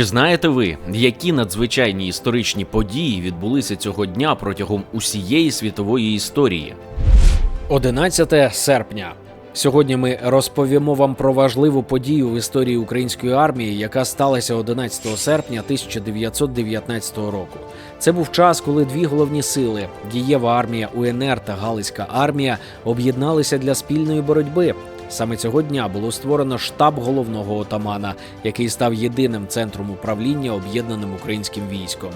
Чи знаєте ви, які надзвичайні історичні події відбулися цього дня протягом усієї світової історії? 11 серпня. Сьогодні ми розповімо вам про важливу подію в історії української армії, яка сталася 11 серпня 1919 року. Це був час, коли дві головні сили дієва армія УНР та Галицька армія об'єдналися для спільної боротьби. Саме цього дня було створено штаб головного отамана, який став єдиним центром управління об'єднаним українським військом.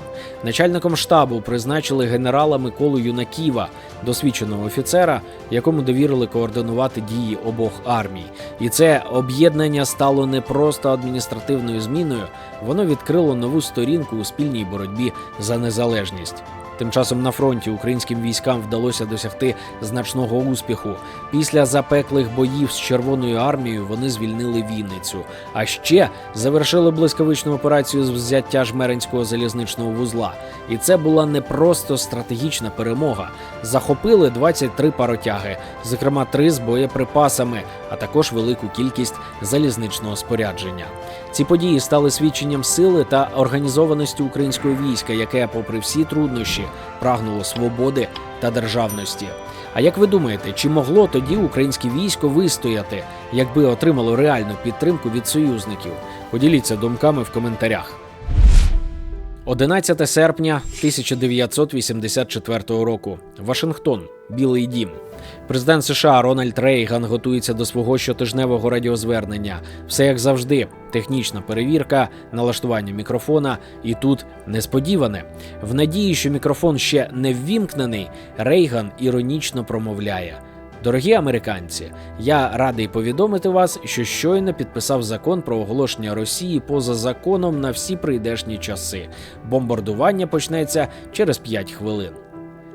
Начальником штабу призначили генерала Миколу Юнаківа, досвідченого офіцера, якому довірили координувати дії обох армій. І це об'єднання стало не просто адміністративною зміною, воно відкрило нову сторінку у спільній боротьбі за незалежність. Тим часом на фронті українським військам вдалося досягти значного успіху. Після запеклих боїв з Червоною армією вони звільнили Вінницю. А ще завершили блискавичну операцію з взяття жмеринського залізничного вузла. І це була не просто стратегічна перемога. Захопили 23 паротяги, зокрема три з боєприпасами, а також велику кількість залізничного спорядження. Ці події стали свідченням сили та організованості українського війська, яке, попри всі труднощі, прагнуло свободи та державності. А як ви думаєте, чи могло тоді українське військо вистояти, якби отримало реальну підтримку від союзників? Поділіться думками в коментарях. 11 серпня 1984 року. Вашингтон, Білий Дім. Президент США Рональд Рейган готується до свого щотижневого радіозвернення. Все як завжди: технічна перевірка, налаштування мікрофона, і тут несподіване. В надії, що мікрофон ще не ввімкнений, Рейган іронічно промовляє. Дорогі американці, я радий повідомити вас, що щойно підписав закон про оголошення Росії поза законом на всі прийдешні часи. Бомбардування почнеться через 5 хвилин.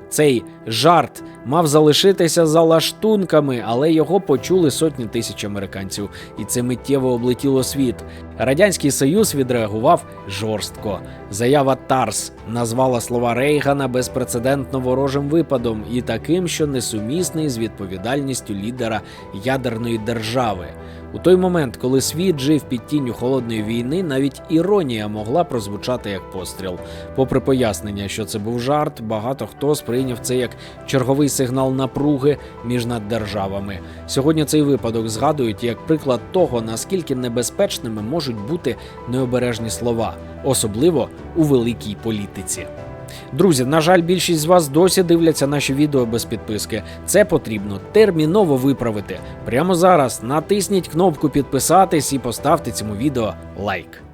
Цей жарт мав залишитися за лаштунками, але його почули сотні тисяч американців, і це миттєво облетіло світ. Радянський Союз відреагував жорстко. Заява Тарс назвала слова Рейгана безпрецедентно ворожим випадом і таким, що несумісний з відповідальністю лідера ядерної держави. У той момент, коли світ жив під тінню холодної війни, навіть іронія могла прозвучати як постріл. Попри пояснення, що це був жарт, багато хто сприйняв це як черговий сигнал напруги між наддержавами. Сьогодні цей випадок згадують як приклад того, наскільки небезпечними можуть бути необережні слова, особливо у великій політиці. Друзі, на жаль, більшість з вас досі дивляться наші відео без підписки. Це потрібно терміново виправити. Прямо зараз натисніть кнопку підписатись і поставте цьому відео лайк.